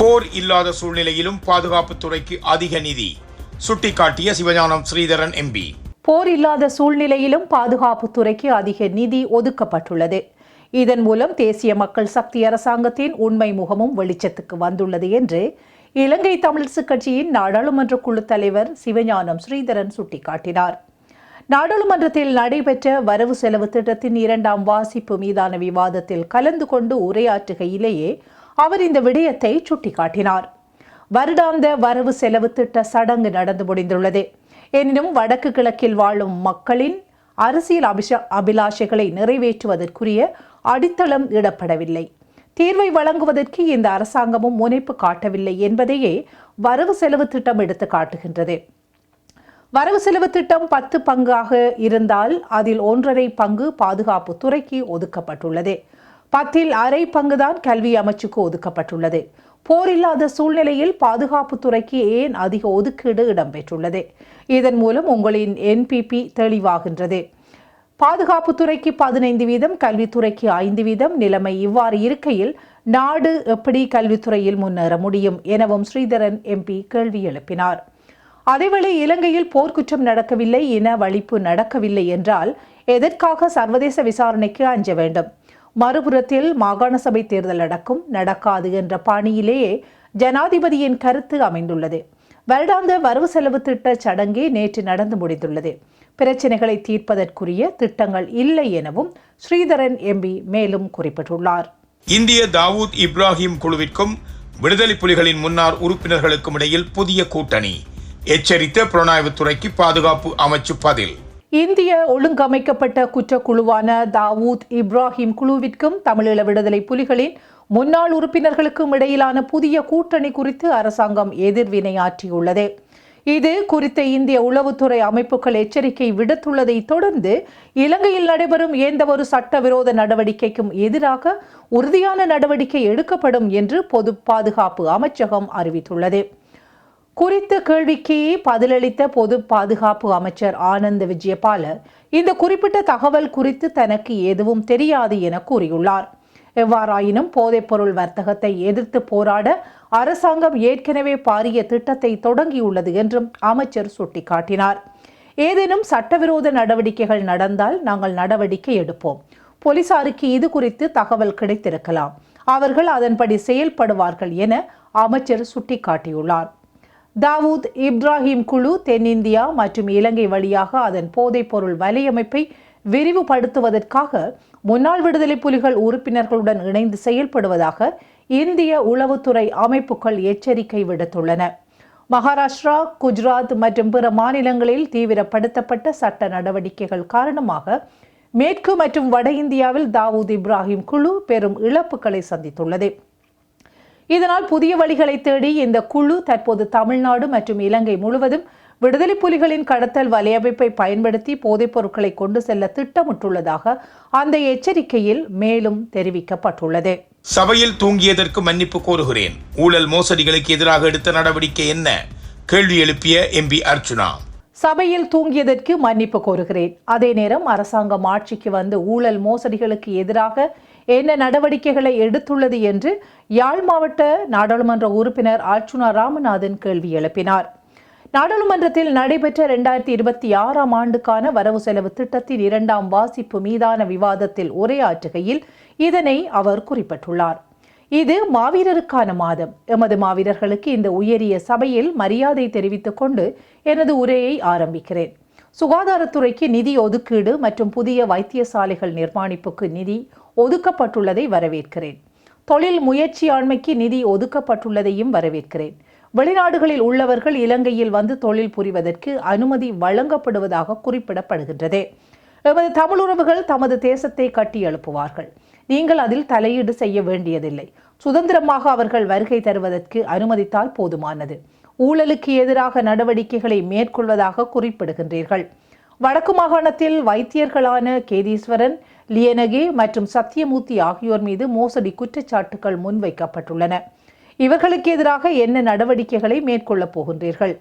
போர் இல்லாத சூழ்நிலையிலும் பாதுகாப்புத் துறைக்கு அதிக நிதி. சுட்டிக்காட்டிய சிவஞானம் ஸ்ரீதரன் எம்பி போர் இல்லாத சூழ்நிலையிலும் பாதுகாப்புத்துறைக்கு அதிக நிதி ஒதுக்கப்பட்டுள்ளது. இதன் மூலம் தேசிய மக்கள் சக்தி அரசாங்கத்தின் உண்மை முகமும் வெளிச்சத்துக்கு வந்துள்ளது என்று இலங்கை தமிழிசு கட்சியின் நாடாளுமன்ற குழு தலைவர் சிவஞானம் ஸ்ரீதரன் சுட்டிக்காட்டினார். நாடாளுமன்றத்தில் நடைபெற்ற வரவு செலவு திட்டத்தின் இரண்டாம் வாசிப்பு மீதான விவாதத்தில் கலந்து கொண்டு உரையாற்றுகையிலேயே அவர் இந்த விடயத்தை சுட்டிக்காட்டினார். வருடாந்த வரவு செலவு திட்ட சடங்கு நடந்து முடிந்துள்ளது. எனினும் வடக்கு கிழக்கில் வாழும் மக்களின் அரசியல் அபிஷ அபிலாஷைகளை நிறைவேற்றுவதற்குரிய அடித்தளம் இடப்படவில்லை. தீர்வை வழங்குவதற்கு இந்த அரசாங்கமும் முனைப்பு காட்டவில்லை என்பதையே வரவு செலவு திட்டம் எடுத்து காட்டுகின்றது. வரவு செலவு திட்டம் பத்து பங்காக இருந்தால் அதில் ஒன்றரை பங்கு பாதுகாப்பு துறைக்கு ஒதுக்கப்பட்டுள்ளது. பத்தில் அரை பங்குதான் கல்வி அமைச்சுக்கு ஒதுக்கப்பட்டுள்ளது. போர் இல்லாத சூழ்நிலையில் பாதுகாப்புத்துறைக்கு ஏன் அதிக ஒதுக்கீடு இடம்பெற்றுள்ளது? இதன் மூலம் உங்களின் என்பிபி தெளிவாகின்றது. பாதுகாப்புத்துறைக்கு பதினைந்து வீதம் கல்வித்துறைக்கு ஐந்து வீதம் நிலைமை இவ்வாறு இருக்கையில் நாடு எப்படி கல்வித்துறையில் முன்னேற முடியும் எனவும் ஸ்ரீதரன் எம்பி கேள்வி எழுப்பினார். அதேவேளை இலங்கையில் போர்க்குற்றம் நடக்கவில்லை இன வழிப்பு நடக்கவில்லை என்றால் எதற்காக சர்வதேச விசாரணைக்கு அஞ்ச வேண்டும்? மறுபுறத்தில் மாகாண சபை தேர்தல் நடக்கும் நடக்காது என்ற பாணியிலேயே ஜனாதிபதியின் கருத்து அமைந்துள்ளது. வருடாந்த வரவு செலவு திட்ட சடங்கே நேற்று நடந்து முடிந்துள்ளது. பிரச்சினைகளை தீர்ப்பதற்குரிய திட்டங்கள் இல்லை எனவும் ஸ்ரீதரன் எம்பி மேலும் குறிப்பிட்டுள்ளார். இந்திய தாவூத் இப்ராஹிம் குழுவிற்கும் விடுதலை புலிகளின் முன்னாள் உறுப்பினர்களுக்கும் இடையில் புதிய கூட்டணி. எச்சரித்த புலனாய்வுத்துறைக்கு பாதுகாப்பு அமைச்சு பதில். இந்திய ஒழுங்கமைக்கப்பட்ட குற்றக்குழுவான தாவூத் இப்ராஹிம் குழுவிற்கும் தமிழீழ விடுதலை புலிகளின் முன்னாள் உறுப்பினர்களுக்கும் இடையிலான புதிய கூட்டணி குறித்து அரசாங்கம் எதிர்வினையாற்றியுள்ளது இது குறித்த இந்திய உளவுத்துறை அமைப்புகள் எச்சரிக்கை விடுத்துள்ளதை தொடர்ந்து இலங்கையில் நடைபெறும் எந்தவொரு சட்டவிரோத நடவடிக்கைக்கும் எதிராக உறுதியான நடவடிக்கை எடுக்கப்படும் என்று பொது பாதுகாப்பு அமைச்சகம் அறிவித்துள்ளது. குறித்த கேள்விக்கு பதிலளித்த பொது பாதுகாப்பு அமைச்சர் ஆனந்த விஜயபால இந்த குறிப்பிட்ட தகவல் குறித்து தனக்கு எதுவும் தெரியாது என கூறியுள்ளார். எவ்வாறாயினும் போதைப்பொருள் வர்த்தகத்தை எதிர்த்து போராட அரசாங்கம் ஏற்கனவே பாரிய திட்டத்தை தொடங்கியுள்ளது என்றும் அமைச்சர் சுட்டிக்காட்டினார். ஏதேனும் சட்டவிரோத நடவடிக்கைகள் நடந்தால் நாங்கள் நடவடிக்கை எடுப்போம். போலீசாருக்கு இது குறித்து தகவல் கிடைத்திருக்கலாம். அவர்கள் அதன்படி செயல்படுவார்கள் என அமைச்சர் சுட்டிக்காட்டியுள்ளார். தாவூத் இப்ராஹிம் குழு தென்னிந்தியா மற்றும் இலங்கை வழியாக அதன் போதைப்பொருள் வலையமைப்பை விரிவுபடுத்துவதற்காக முன்னாள் விடுதலை புலிகள் உறுப்பினர்களுடன் இணைந்து செயல்படுவதாக இந்திய உளவுத்துறை அமைப்புகள் எச்சரிக்கை விடுத்துள்ளன. மகாராஷ்டிரா குஜராத் மற்றும் பிற மாநிலங்களில் தீவிரப்படுத்தப்பட்ட சட்ட நடவடிக்கைகள் காரணமாக மேற்கு மற்றும் வட இந்தியாவில் தாவூத் இப்ராஹிம் குழு பெரும் இழப்புகளை சந்தித்துள்ளது. இதனால் புதிய வழிகளை தேடி இந்த குழு தற்போது தமிழ்நாடு மற்றும் இலங்கை முழுவதும் விடுதலை புலிகளின் கடத்தல் வலையமைப்பை பயன்படுத்தி போதைப் பொருட்களை கொண்டு செல்ல திட்டமிட்டுள்ளதாக அந்த எச்சரிக்கையில் மேலும் தெரிவிக்கப்பட்டுள்ளது. சபையில் தூங்கியதற்கு மன்னிப்பு கோருகிறேன். ஊழல் மோசடிகளுக்கு எதிராக எடுத்த நடவடிக்கை என்ன? கேள்வி எழுப்பிய எம்பி அர்ச்சுனா சபையில் தூங்கியதற்கு மன்னிப்பு கோருகிறேன். அதே நேரம் அரசாங்கம் ஆட்சிக்கு வந்து ஊழல் மோசடிகளுக்கு எதிராக என்ன நடவடிக்கைகளை எடுத்துள்ளது என்று யாழ் மாவட்ட நாடாளுமன்ற உறுப்பினர் அர்ச்சுனா ராமநாதன் கேள்வி எழுப்பினார். நாடாளுமன்றத்தில் நடைபெற்ற இரண்டாயிரத்தி இருபத்தி ஆறாம் ஆண்டுக்கான வரவு செலவு திட்டத்தின் இரண்டாம் வாசிப்பு மீதான விவாதத்தில் உரையாற்றுகையில் இதனை அவர் குறிப்பிட்டுள்ளார். இது மாவீரருக்கான மாதம். எமது மாவீரர்களுக்கு இந்த உயரிய சபையில் மரியாதை தெரிவித்துக் கொண்டு எனது உரையை ஆரம்பிக்கிறேன். சுகாதாரத்துறைக்கு நிதி ஒதுக்கீடு மற்றும் புதிய வைத்தியசாலைகள் நிர்மாணிப்புக்கு நிதி ஒதுக்கப்பட்டுள்ளதை வரவேற்கிறேன். தொழில் முயற்சியாண்மைக்கு நிதி ஒதுக்கப்பட்டுள்ளதையும் வரவேற்கிறேன். வெளிநாடுகளில் உள்ளவர்கள் இலங்கையில் வந்து தொழில் புரிவதற்கு அனுமதி வழங்கப்படுவதாக குறிப்பிடப்படுகின்றது. எமது தமிழ் உறவுகள் தமது தேசத்தை கட்டி எழுப்புவார்கள். நீங்கள் அதில் தலையீடு செய்ய வேண்டியதில்லை. சுதந்திரமாக அவர்கள் வருகை தருவதற்கு அனுமதித்தால் போதுமானது. ஊழலுக்கு எதிராக நடவடிக்கைகளை மேற்கொள்வதாக குறிப்பிடுகின்றீர்கள். வடக்கு மாகாணத்தில் வைத்தியர்களான கேதீஸ்வரன் லியனகே மற்றும் சத்தியமூர்த்தி ஆகியோர் மீது மோசடி குற்றச்சாட்டுகள் முன்வைக்கப்பட்டுள்ளன. இவர்களுக்கு எதிராக என்ன நடவடிக்கைகளை மேற்கொள்ளப் போகின்றீர்கள்?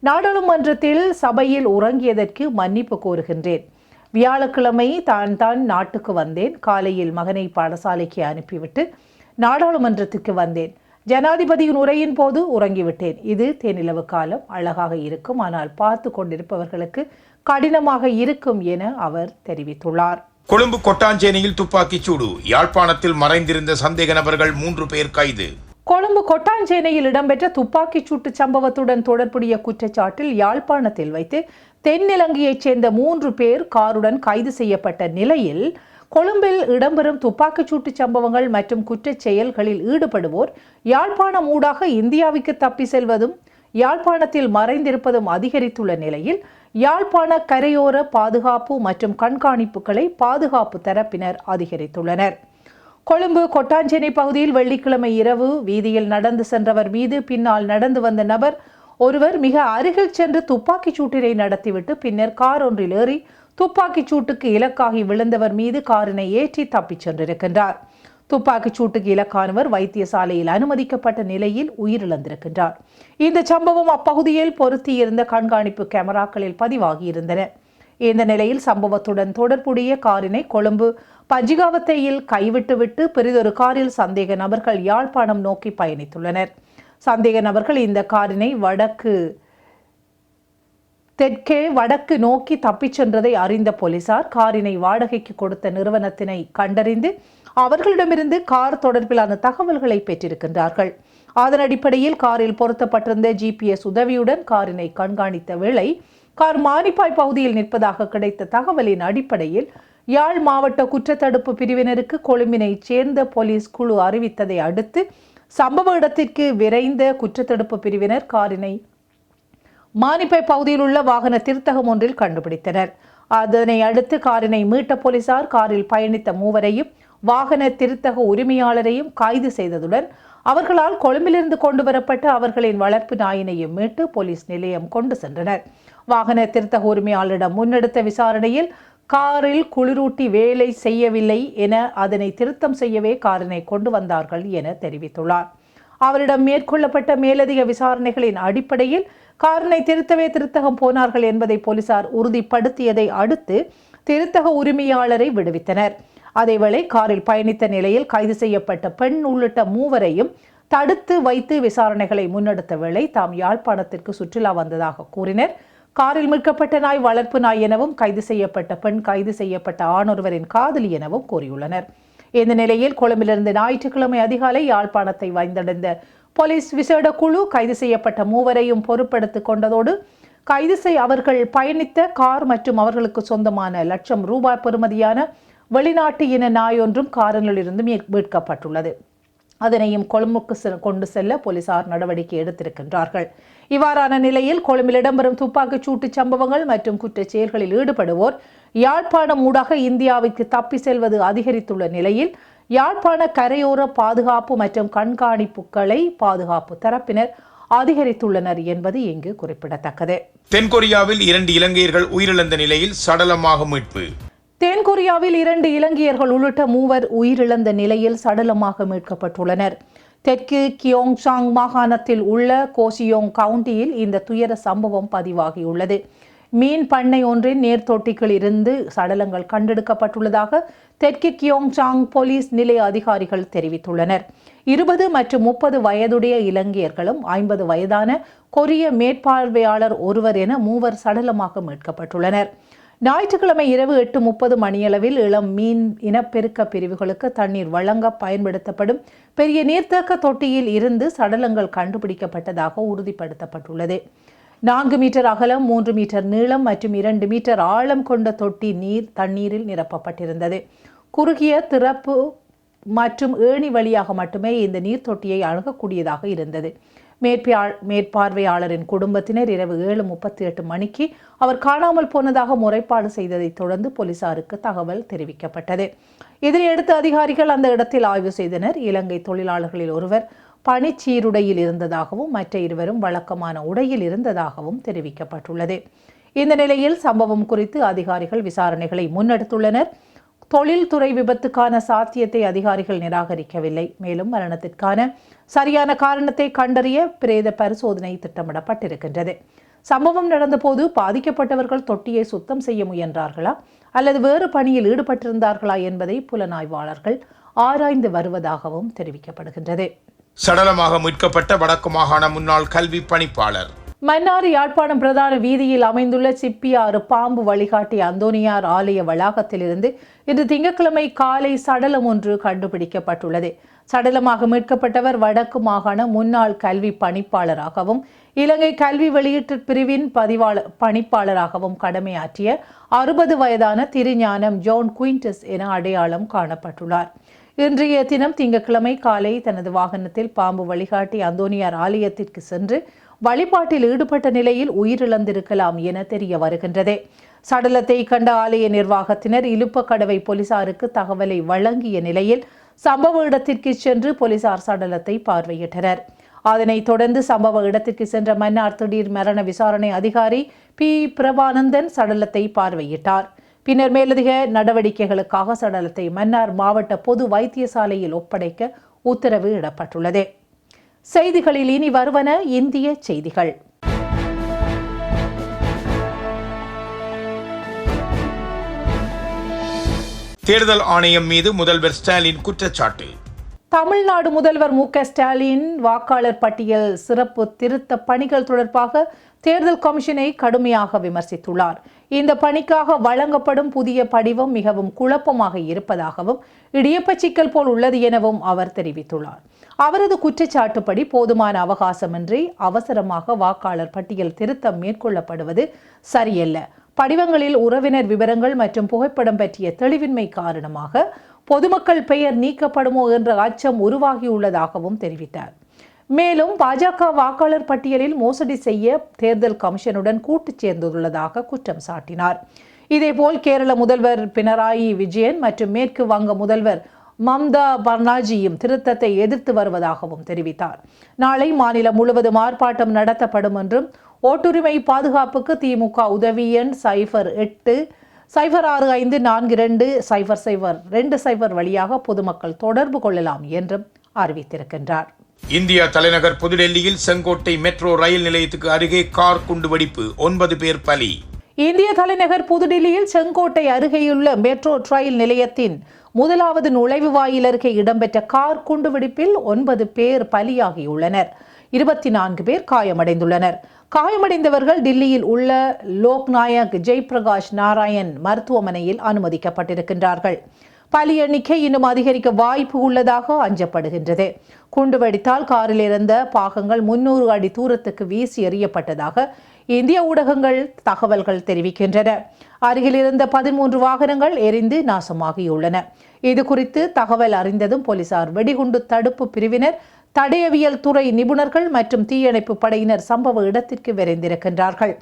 நாடாளுமன்றத்தில் சபையில் உறங்கியதற்கு மன்னிப்பு கோருகின்றேன். வியாழக்கிழமை தான் தான் நாட்டுக்கு வந்தேன். காலையில் மகனை பாடசாலைக்கு அனுப்பிவிட்டு நாடாளுமன்றத்துக்கு வந்தேன். ஜனாதிபதியின் உரையின் போது உறங்கிவிட்டேன். இது தேனிலவு காலம். அழகாக இருக்கும். ஆனால் பார்த்து கொண்டிருப்பவர்களுக்கு கடினமாக இருக்கும் என அவர் தெரிவித்துள்ளார். கொழும்பு கொட்டாஞ்சேனையில் துப்பாக்கிச் சூடு. யாழ்ப்பாணத்தில் மறைந்திருந்த சந்தேக நபர்கள் மூன்று பேர் கைது. கொழும்பு கொட்டாஞ்சேனையில் இடம்பெற்ற துப்பாக்கிச் சூட்டு சம்பவத்துடன் தொடர்புடைய குற்றச்சாட்டில் யாழ்ப்பாணத்தில் வைத்து தென்னிலங்கையைச் சேர்ந்த மூன்று பேர் காருடன் கைது செய்யப்பட்ட நிலையில் கொழும்பில் இடம்பெறும் துப்பாக்கிச் சூட்டு சம்பவங்கள் மற்றும் குற்றச் செயல்களில் ஈடுபடுவோர் யாழ்ப்பாணம் ஊடாக இந்தியாவுக்கு தப்பி செல்வதும் யாழ்ப்பாணத்தில் மறைந்திருப்பதும் அதிகரித்துள்ள நிலையில் யாழ்ப்பாண கரையோர பாதுகாப்பு மற்றும் கண்காணிப்புகளை பாதுகாப்பு தரப்பினர் அதிகரித்துள்ளனர். கொழும்பு கொட்டாஞ்சேனை பகுதியில் வெள்ளிக்கிழமை இரவு வீதியில் நடந்து சென்றவர் மீது பின்னால் நடந்து வந்த நபர் ஒருவர் மிக அருகில் சென்று துப்பாக்கிச் சூட்டினை நடத்திவிட்டு பின்னர் கார் ஒன்றில் ஏறி துப்பாக்கிச் சூட்டுக்கு இலக்காகி விழுந்தவர் மீது காரினை ஏற்றி தப்பிச் சென்றிருக்கின்றார். துப்பாக்கிச் சூட்டுக்கு இலக்கானவர் வைத்தியசாலையில் அனுமதிக்கப்பட்ட நிலையில் உயிரிழந்திருக்கின்றார். இந்த சம்பவம் அப்பகுதியில் பொருத்தியிருந்த கண்காணிப்பு கேமராக்களில் பதிவாகியிருந்தன. இந்த நிலையில் சம்பவத்துடன் தொடர்புடைய காரினை கொழும்பு பஜிகாவத்தையில் கைவிட்டுவிட்டு பெரிதொரு காரில் சந்தேக நபர்கள் யாழ்ப்பாணம் நோக்கி பயணித்துள்ளனர். சந்தேக நபர்கள் இந்த காரினை வடக்கு தெற்கே வடக்கு நோக்கி தப்பிச் சென்றதை அறிந்த போலீசார் காரினை வாடகைக்கு கொடுத்த நிறுவனத்தினை கண்டறிந்து அவர்களிடமிருந்து கார் தொடர்பிலான தகவல்களை பெற்றிருக்கின்றார்கள். அதன் அடிப்படையில் காரில் பொருத்தப்பட்டிருந்த ஜிபிஎஸ் உதவியுடன் காரினை கண்காணித்த வேளை கார் மானிப்பாய் பகுதியில் நிற்பதாக கிடைத்த தகவலின் அடிப்படையில் யாழ் மாவட்ட குற்றத்தடுப்பு பிரிவினருக்கு கொழும்பினைச் சேர்ந்த போலீஸ் குழு அறிவித்ததை அடுத்து சம்பவ இடத்திற்கு விரைந்த குற்றத்தடுப்பு பிரிவினர் காரினை மானிப்பை பகுதியில் உள்ள வாகன திருத்தகம் ஒன்றில் கண்டுபிடித்தனர். அதனை அடுத்து காரினை மீட்ட போலீசார் காரில் பயணித்த மூவரையும் வாகன திருத்தக உரிமையாளரையும் கைது செய்ததுடன் அவர்களால் கொழும்பிலிருந்து கொண்டு வரப்பட்ட அவர்களின் வளர்ப்பு நாயினையும் மீட்டு போலீஸ் நிலையம் கொண்டு சென்றனர். வாகன திருத்தக உரிமையாளரிடம் முன்னெடுத்த விசாரணையில் காரில் குளிரூட்டி வேலை செய்யவில்லை என அதனை திருத்தம் செய்யவே காரினை கொண்டு வந்தார்கள் என தெரிவித்துள்ளார். அவரிடம் மேற்கொள்ளப்பட்ட மேலதிக விசாரணைகளின் அடிப்படையில் காரினை திருத்தவே திருத்தகம் போனார்கள் என்பதை போலீசார் உறுதிப்படுத்தியதை அடுத்து திருத்தக உரிமையாளரை விடுவித்தனர். அதேவேளை காரில் பயணித்த நிலையில் கைது செய்யப்பட்ட பெண் உள்ளிட்ட மூவரையும் தடுத்து வைத்து விசாரணைகளை முன்னெடுத்த வேளை தாம் யாழ்ப்பாணத்திற்கு சுற்றுலா வந்ததாக கூறினர். காரில் மீட்கப்பட்ட நாய் வளர்ப்பு நாய் எனவும் கைது செய்யப்பட்ட பெண் கைது செய்யப்பட்ட ஆணொருவரின் காதலி எனவும் கூறியுள்ளனர். இந்த நிலையில் கொழும்பிலிருந்து ஞாயிற்றுக்கிழமை அதிகாலை யாழ்ப்பாணத்தை வந்தடைந்த போலீஸ் விசேட குழு கைது செய்யப்பட்ட மூவரையும் பொறுப்படுத்தி கொண்டதோடு கைது செய் அவர்கள் பயணித்த கார் மற்றும் அவர்களுக்கு சொந்தமான லட்சம் ரூபாய் பெறுமதியான வெளிநாட்டு இன நாய் ஒன்றும் காரிலிருந்து மீட்கப்பட்டுள்ளது. அதனையும் கொழும்புக்கு செ- கொண்டு செல்ல போலீசார் நடவடிக்கை எடுத்திருக்கின்றார்கள். இவ்வாறான நிலையில் கொழும்பில் இடம்பெறும் துப்பாக்கிச் சூட்டு சம்பவங்கள் மற்றும் குற்றச் செயல்களில் ஈடுபடுவோர் யாழ்ப்பாணம் ஊடாக இந்தியாவுக்கு தப்பி செல்வது அதிகரித்துள்ள நிலையில் யாழ்ப்பாண கரையோர பாதுகாப்பு மற்றும் கண்காணிப்புகளை பாதுகாப்பு தரப்பினர் அதிகரித்துள்ளனர் என்பது இங்கு குறிப்பிடத்தக்கது. தென்கொரியாவில் இரண்டு இலங்கையர்கள் உயிரிழந்த நிலையில் சடலமாக மீட்பு. தென்கொரியாவில் இரண்டு இலங்கையர்கள் உள்ளிட்ட மூவர் உயிரிழந்த நிலையில் சடலமாக மீட்கப்பட்டுள்ளனர். தெற்கு கியோங்சாங் மாகாணத்தில் உள்ள கோசியோங் கவுண்டியில் இந்த துயர சம்பவம் பதிவாகியுள்ளது. மீன் பண்ணை ஒன்றின் நேர்த்தொட்டிகளில் இருந்து சடலங்கள் கண்டெடுக்கப்பட்டுள்ளதாக தெற்கு கியோங்சாங் போலீஸ் நிலைய அதிகாரிகள் தெரிவித்துள்ளனர். இருபது மற்றும் முப்பது வயதுடைய இலங்கையர்களும் ஐம்பது வயதான கொரிய மேற்பார்வையாளர் ஒருவர் என மூவர் சடலமாக மீட்கப்பட்டுள்ளனர். ஞாயிற்றுக்கிழமை இரவு எட்டு முப்பது மணியளவில் இளம் மீன் இனப்பெருக்க பிரிவுகளுக்கு தண்ணீர் வழங்க பயன்படுத்தப்படும் பெரிய நீர்த்தேக்க தொட்டியில் இருந்து சடலங்கள் கண்டுபிடிக்கப்பட்டதாக உறுதிப்படுத்தப்பட்டுள்ளது. நான்கு மீட்டர் அகலம் மூன்று மீட்டர் நீளம் மற்றும் இரண்டு மீட்டர் ஆழம் கொண்ட தொட்டி நீர் தண்ணீரில் நிரப்பப்பட்டிருந்தது. குறுகிய திறப்பு மற்றும் ஏணி வழியாக மட்டுமே இந்த நீர் தொட்டியை அணுகக்கூடியதாக இருந்தது. மேற்பியா மேற்பார்வையாளரின் குடும்பத்தினர் இரவு ஏழு முப்பத்தி எட்டு மணிக்கு அவர் காணாமல் போனதாக முறைப்பாடு செய்ததைத் தொடர்ந்து போலீசாருக்கு தகவல் தெரிவிக்கப்பட்டது. இதனையடுத்து அதிகாரிகள் அந்த இடத்தில் ஆய்வு செய்தனர். இலங்கை தொழிலாளர்களில் ஒருவர் பனிச்சீருடையில் இருந்ததாகவும் மற்ற இருவரும் வழக்கமான உடையில் இருந்ததாகவும் தெரிவிக்கப்பட்டுள்ளது. இந்த நிலையில் சம்பவம் குறித்து அதிகாரிகள் விசாரணைகளை முன்னெடுத்துள்ளனர். தொழில்துறை விபத்துக்கான சாத்தியத்தை அதிகாரிகள் நிராகரிக்கவில்லை. மேலும் மரணத்திற்கான சரியான காரணத்தை கண்டறிய பிரேத பரிசோதனை திட்டமிடப்பட்டிருக்கின்றது. சம்பவம் நடந்தபோது பாதிக்கப்பட்டவர்கள் தொட்டியை சுத்தம் செய்ய முயன்றார்களா அல்லது வேறு பணியில் ஈடுபட்டிருந்தார்களா என்பதை புலனாய்வாளர்கள் ஆராய்ந்து வருவதாகவும் தெரிவிக்கப்படுகின்றது. சடலமாக மீட்கப்பட்ட வடக்கு மாகாண முன்னாள் கல்வி பணிப்பாளர். மன்னார் யாழ்ப்பாணம் பிரதான வீதியில் அமைந்துள்ள சிப்பியாறு பாம்பு வழிகாட்டி அந்தோனியார் ஆலய வளாகத்திலிருந்து இன்று திங்கட்கிழமை காலை சடலம் ஒன்று கண்டுபிடிக்கப்பட்டுள்ளது. சடலமாக மீட்கப்பட்டவர் வடக்கு மாகாண முன்னாள் கல்வி பணிப்பாளராகவும் இலங்கை கல்வி வெளியீட்டு பிரிவின் பதிவாளர் பணிப்பாளராகவும் கடமையாற்றிய அறுபது வயதான திருஞானம் ஜோன் குயின்டஸ் என அடையாளம் காணப்பட்டுள்ளார். இன்றைய தினம் திங்கட்கிழமை காலை தனது வாகனத்தில் பாம்பு வழிகாட்டி அந்தோனியார் ஆலயத்திற்கு சென்று வழிபாட்டில் ஈடுபட்ட நிலையில் உயிரிழந்திருக்கலாம் என தெரிய வருகின்றது. சடலத்தை கண்ட ஆலய நிர்வாகத்தினர் இலுப்பக்கடவை போலீசாருக்கு தகவலை வழங்கிய நிலையில் சம்பவ இடத்திற்கு சென்று போலீசார் சடலத்தை பார்வையிட்டனர். அதனைத் தொடர்ந்து சம்பவ இடத்திற்கு சென்ற மன்னார் திடீர் மரண விசாரணை அதிகாரி பி. பிரபானந்தன் சடலத்தை பார்வையிட்டார். பின்னர் மேலதிக நடவடிக்கைகளுக்காக சடலத்தை மன்னார் மாவட்ட பொது வைத்தியசாலையில் ஒப்படைக்க உத்தரவு இடப்பட்டுள்ளது. செய்திகளில் இனி வருவன இந்திய செய்திகள். தேர்தல் ஆணையம் மீது முதல்வர் ஸ்டாலின் குற்றச்சாட்டு தமிழ்நாடு முதல்வர் மு க ஸ்டாலின் வாக்காளர் பட்டியல் சிறப்பு திருத்த பணிகள் தொடர்பாக தேர்தல் கமிஷனை கடுமையாக விமர்சித்துள்ளார். இந்த பணிக்காக வழங்கப்படும் புதிய படிவம் மிகவும் குழப்பமாக இருப்பதாகவும் இடியப்ப சிக்கல் போல் உள்ளது எனவும் அவர் தெரிவித்துள்ளார். அவரது குற்றச்சாட்டுப்படி போதுமான அவகாசமின்றி அவசரமாக வாக்காளர் பட்டியல் திருத்தம் மேற்கொள்ளப்படுவது சரியல்ல. படிவங்களில் உறவினர் விவரங்கள் மற்றும் புகைப்படம் பற்றிய தெளிவின்மை காரணமாக பொதுமக்கள் பெயர் நீக்கப்படுமோ என்ற அச்சம் உருவாகியுள்ளதாகவும் தெரிவித்தார். மேலும் பாஜக வாக்காளர் பட்டியலில் மோசடி செய்ய தேர்தல் கமிஷனுடன் கூட்டு சேர்ந்துள்ளதாக குற்றம் சாட்டினார். இதேபோல் கேரள முதல்வர் பினராயி விஜயன் மற்றும் மேற்கு வங்க முதல்வர் மம்தா பர்னாஜியும் திருத்தத்தை எதிர்த்து வருவதாகவும் தெரிவித்தார். நாளை மாநிலம் முழுவதும் ஆர்ப்பாட்டம் நடத்தப்படும் என்றும் ஓட்டுரிமை பாதுகாப்புக்கு திமுக உதவி எண் சைபர் எட்டு சைபர் ஆறு ஐந்து நான்கு இரண்டு சைபர் சைபர் ரெண்டு சைபர் வழியாக பொதுமக்கள் தொடர்பு கொள்ளலாம் என்றும் அறிவித்திருக்கின்றார். இந்தியா தலைநகர் புதுடெல்லியில் செங்கோட்டை மெட்ரோ ரயில் நிலையத்துக்கு அருகே கார் குண்டுவெடிப்பு. ஒன்பது பேர் பலி. இந்திய தலைநகர் புதுடில்லியில் செங்கோட்டை அருகேயுள்ள மெட்ரோ ரயில் நிலையத்தின் முதலாவது நுழைவு வாயில் அருகே இடம்பெற்ற கார் குண்டுவெடிப்பில் ஒன்பது பேர் பலியாகியுள்ளனர். இருபத்தி நான்கு பேர் காயமடைந்துள்ளனர். காயமடைந்தவர்கள் டில்லியில் உள்ள லோக்நாயக் ஜெய்பிரகாஷ் நாராயண் மருத்துவமனையில் அனுமதிக்கப்பட்டிருக்கின்றார்கள். பலி எண்ணிக்கை இன்னும் அதிகரிக்க வாய்ப்பு உள்ளதாக அஞ்சப்படுகின்றது. குண்டு வெடித்தால் காரில் இருந்த பாகங்கள் முன்னூறு அடி தூரத்துக்கு வீசி எறியப்பட்டதாக இந்திய ஊடகங்கள் தகவல்கள் தெரிவிக்கின்றன. அருகில் இருந்த பதிமூன்று வாகனங்கள் எரிந்து நாசமாகியுள்ளன. இது குறித்து தகவல் அறிந்ததும் போலீசார் வெடிகுண்டு தடுப்பு பிரிவினர் தடயவியல் துறை நிபுணர்கள் மற்றும் தீயணைப்பு படையினர் சம்பவ இடத்திற்கு விரைந்திருக்கின்றார்கள்.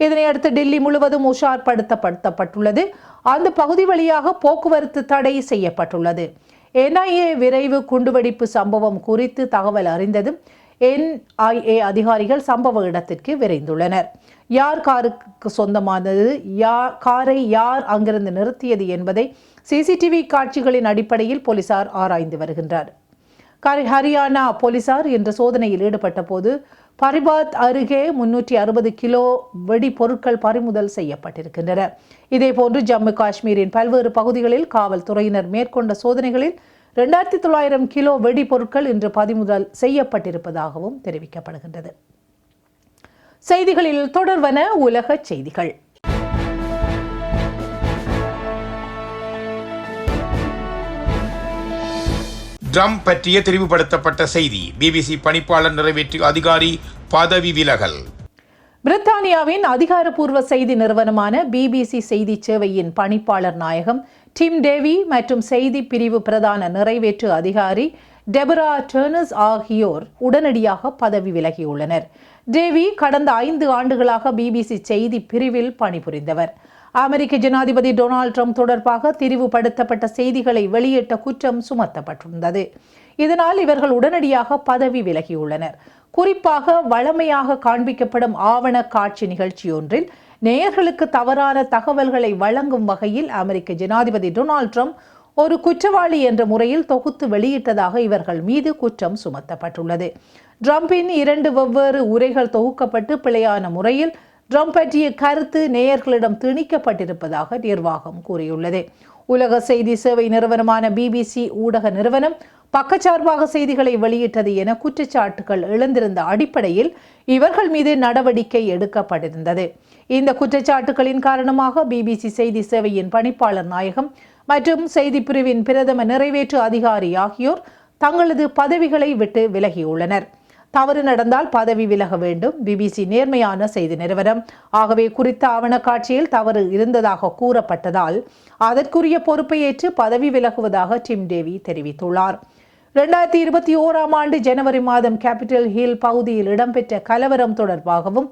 இதனையடுத்து டெல்லி முழுவதும் உஷார்படுத்தப்படுத்தப்பட்டுள்ளது. அந்த பகுதி வழியாக போக்குவரத்து தடை செய்யப்பட்டுள்ளது. என்ஐஏ விரைவு குண்டுவெடிப்பு சம்பவம் குறித்து தகவல் அறிந்ததும் என்ஐஏ அதிகாரிகள் சம்பவ இடத்திற்கு விரைந்துள்ளனர். யார் காருக்கு சொந்தமானது? யார் காரை யார் அங்கிருந்து நிறுத்தியது என்பதை சிசிடிவி காட்சிகளின் அடிப்படையில் போலீசார் ஆராய்ந்து வருகின்றார். ஹரியானா போலீசார் இன்று சோதனையில் ஈடுபட்ட போது பரிபாத் அருகே முன்னூற்றி அறுபது கிலோ வெடிபொருட்கள் பறிமுதல் செய்யப்பட்டிருக்கின்றன. இதேபோன்று ஜம்மு காஷ்மீரின் பல்வேறு பகுதிகளில் காவல்துறையினர் மேற்கொண்ட சோதனைகளில் ரெண்டாயிரத்தி தொள்ளாயிரம் கிலோ வெடிபொருட்கள் இன்று பறிமுதல் செய்யப்பட்டிருப்பதாகவும் தெரிவிக்கப்படுகின்றது. செய்திகளில் தொடர்வன உலக செய்திகள். ட்ரம் பற்றிய தெரிவுபடுத்தப்பட்ட செய்தி. பிபிசி பணிப்பாளர் நிறைவேற்று அதிகாரி பதவி விலகல். பிரித்தானியாவின் அதிகாரப்பூர்வ செய்தி நிறுவனமான பிபிசி செய்தி சேவையின் பணிப்பாளர் நாயகம் டிம் டேவி மற்றும் செய்தி பிரிவு பிரதான நிறைவேற்று அதிகாரி டெபரா டேர்னஸ் ஆகியோர் உடனடியாக பதவி விலகியுள்ளனர். டேவி கடந்த ஐந்து ஆண்டுகளாக பிபிசி செய்தி பிரிவில் பணிபுரிந்தவர். அமெரிக்க ஜனாதிபதி டொனால்ட் ட்ரம்ப் தொடர்பாக திரிவுபடுத்தப்பட்ட செய்திகளை வெளியிட்ட குற்றம் சுமத்தப்பட்டிருந்தது. இதனால் இவர்கள் உடனடியாக பதவி விலகியுள்ளனர். குறிப்பாக வளமையாக காண்பிக்கப்படும் ஆவண காட்சி நிகழ்ச்சியொன்றில் நேயர்களுக்கு தவறான தகவல்களை வழங்கும் வகையில் அமெரிக்க ஜனாதிபதி டொனால்ட் ட்ரம்ப் ஒரு குற்றவாளி என்ற முறையில் தொகுத்து வெளியிட்டதாக இவர்கள் மீது குற்றம் சுமத்தப்பட்டுள்ளது. ட்ரம்பின் இரண்டு வெவ்வேறு உரைகள் தொகுக்கப்பட்டு பிழையான முறையில் ட்ரம்ப் பற்றிய கருத்து நேயர்களிடம் திணிக்கப்பட்டிருப்பதாக நிர்வாகம் கூறியுள்ளது. உலக செய்தி சேவை நிறுவனமான பிபிசி ஊடக நிறுவனம் பக்கச்சார்பாக செய்திகளை வெளியிட்டது என குற்றச்சாட்டுகள் எழுந்திருந்த அடிப்படையில் இவர்கள் மீது நடவடிக்கை எடுக்கப்பட்டிருந்தது. இந்த குற்றச்சாட்டுகளின் காரணமாக பிபிசி செய்தி சேவையின் பணிப்பாளர் நாயகம் மற்றும் செய்தி பிரிவின் பிரதம நிறைவேற்று அதிகாரி ஆகியோர் தங்களது பதவிகளை விட்டு விலகியுள்ளனர். தவறு நடந்தால் பதவி விலக வேண்டும். பிபிசி நேர்மையான செய்தி நிறுவனம். ஆகவே குறித்த ஆவண காட்சியில் தவறு இருந்ததாக கூறப்பட்டதால் அதற்குரிய பொறுப்பை ஏற்று பதவி விலகுவதாக டிம் டேவி தெரிவித்துள்ளார். இரண்டாயிரத்தி இருபத்தி ஓராம் ஆண்டு ஜனவரி மாதம் கேபிட்டல் ஹில் பகுதியில் இடம்பெற்ற கலவரம் தொடர்பாகவும்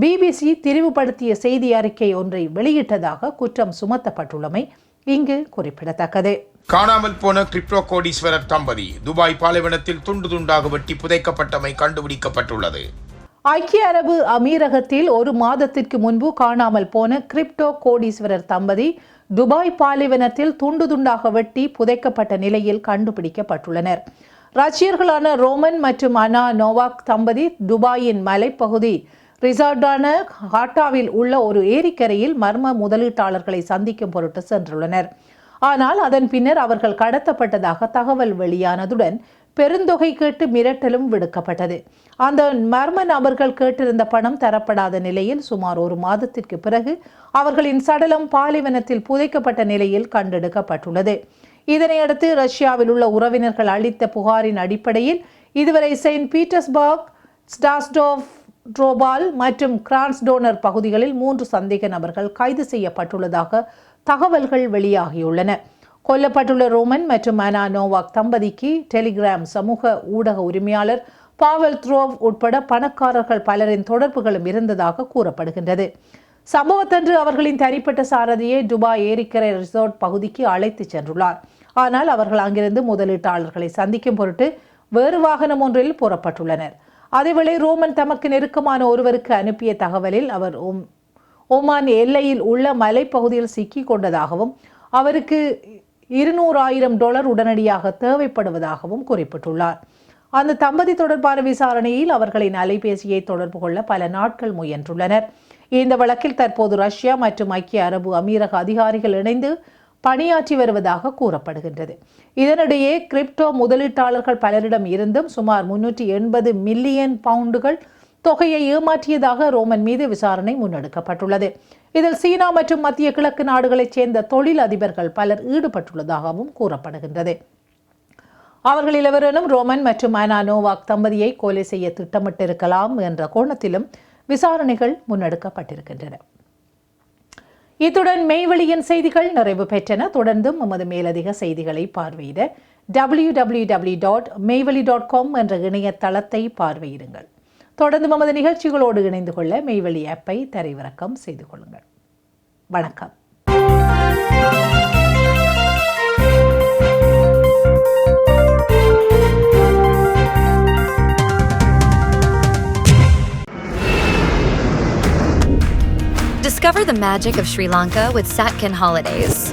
பிபிசி திரிவுபடுத்திய செய்தி அறிக்கை ஒன்றை வெளியிட்டதாக குற்றம் சுமத்தப்பட்டுள்ளமை இங்கு குறிப்பிடத்தக்கது. காணாமல் போன கிரிப்டோ கோடீஸ்வரர் தம்பதி துபாய் பாலைவனத்தில் துண்டு துண்டாக வெட்டி புதைக்கப்பட்டமை கண்டுபிடிக்கப்பட்டுள்ளது. ஐக்கிய அரபு அமீரகத்தில் ஒரு மாதத்திற்கு முன்பு காணாமல் போன கிரிப்டோ கோடீஸ்வரர் தம்பதி துபாய் பாலைவனத்தில் துண்டு துண்டாக வெட்டி புதைக்கப்பட்ட நிலையில் கண்டுபிடிக்கப்பட்டுள்ளனர். ரஷ்யர்களான ரோமன் மற்றும் அனா நோவாக் தம்பதி துபாயின் மலைப்பகுதி ரிசார்டான ஹாட்டாவில் உள்ள ஒரு ஏரிக்கரையில் மர்ம முதலீட்டாளர்களை சந்திக்கும் பொருட்டு சென்றுள்ளனர். ஆனால் அதன் பின்னர் அவர்கள் கடத்தப்பட்டதாக தகவல் வெளியானதுடன் பெருந்தொகை கேட்டு மிரட்டலும் விடுக்கப்பட்டது. அந்த மர்ம நபர்கள் கேட்டிருந்த பணம் தரப்படாத நிலையில் சுமார் ஒரு மாதத்திற்கு பிறகு அவர்களின் சடலம் பாலைவனத்தில் புதைக்கப்பட்ட நிலையில் கண்டெடுக்கப்பட்டுள்ளது. இதனையடுத்து ரஷ்யாவில் உள்ள உறவினர்கள் அளித்த புகாரின் அடிப்படையில் இதுவரை செயின்ட் பீட்டர்ஸ்பர்க் ஸ்டாஸ்டோவ் ட்ரோபால் மற்றும் கிரான்ஸ்டோனர் பகுதிகளில் மூன்று சந்தேக நபர்கள் கைது செய்யப்பட்டுள்ளதாக தகவல்கள் வெளியாகியுள்ளன. கொல்லப்பட்டுள்ள ரோமன் மற்றும் அனா நோவாக் தம்பதிக்கு டெலிகிராம் சமூக ஊடக உரிமையாளர் பாவல் த்ரோவ் உட்பட பணக்காரர்கள் பலரின் தொடர்புகளும் இருந்ததாக கூறப்படுகின்றது. சம்பவத்தன்று அவர்களின் தனிப்பட்ட சாரதியை துபாய் ஏரிக்கரை ரிசார்ட் பகுதிக்கு அழைத்து சென்றுள்ளார். ஆனால் அவர்கள் அங்கிருந்து முதலீட்டாளர்களை சந்திக்கும் பொருட்டு வேறு வாகனம் ஒன்றில் புறப்பட்டுள்ளனர். அதேவேளை ரோமன் தமக்கு நெருக்கமான ஒருவருக்கு அனுப்பிய தகவலில் அவர் ஒமான் எல்லையில் உள்ள மலைப்பகுதியில் சிக்கி கொண்டதாகவும் அவருக்கு இருநூறாயிரம் டாலர் உடனடியாக தேவைப்படுவதாகவும் குறிப்பிட்டுள்ளார். அந்த தம்பதி தொடர்பான விசாரணையில் அவர்களின் அலைபேசியை தொடர்பு கொள்ள பல நாட்கள் முயன்றுள்ளனர். இந்த வழக்கில் தற்போது ரஷ்யா மற்றும் ஐக்கிய அரபு அமீரக அதிகாரிகள் இணைந்து பணியாற்றி வருவதாக கூறப்படுகின்றது. இதனிடையே கிரிப்டோ முதலீட்டாளர்கள் பலரிடம் இருந்தும் சுமார் முன்னூற்றி எண்பது மில்லியன் பவுண்டுகள் தொகையை ஏமாற்றியதாக ரோமன் மீது விசாரணை முன்னெடுக்கப்பட்டுள்ளது. இதில் சீனா மற்றும் மத்திய கிழக்கு நாடுகளைச் சேர்ந்த தொழில் அதிபர்கள் பலர் ஈடுபட்டுள்ளதாகவும் கூறப்படுகின்றது. அவர்களில் எவரேனும் ரோமன் மற்றும் அனா நோவாக் தம்பதியை கொலை செய்ய திட்டமிட்டிருக்கலாம் என்ற கோணத்திலும் விசாரணைகள் முன்னெடுக்கப்பட்டிருக்கின்றன. இத்துடன் மெய்வெளியின் செய்திகள் நிறைவு பெற்றன. தொடர்ந்தும் நமது மேலதிக செய்திகளை பார்வையிட W W W dot Meiveli dot com என்ற இணையதளத்தை பார்வையிடுங்கள். தொடர்ந்து நமது நிகழ்ச்சிகளோடு இணைந்து கொள்ள மெய்வழி ஆப்பை தரைவிறக்கம் செய்து கொள்ளுங்கள் வணக்கம் Discover the magic of Sri Lanka with Satkin Holidays.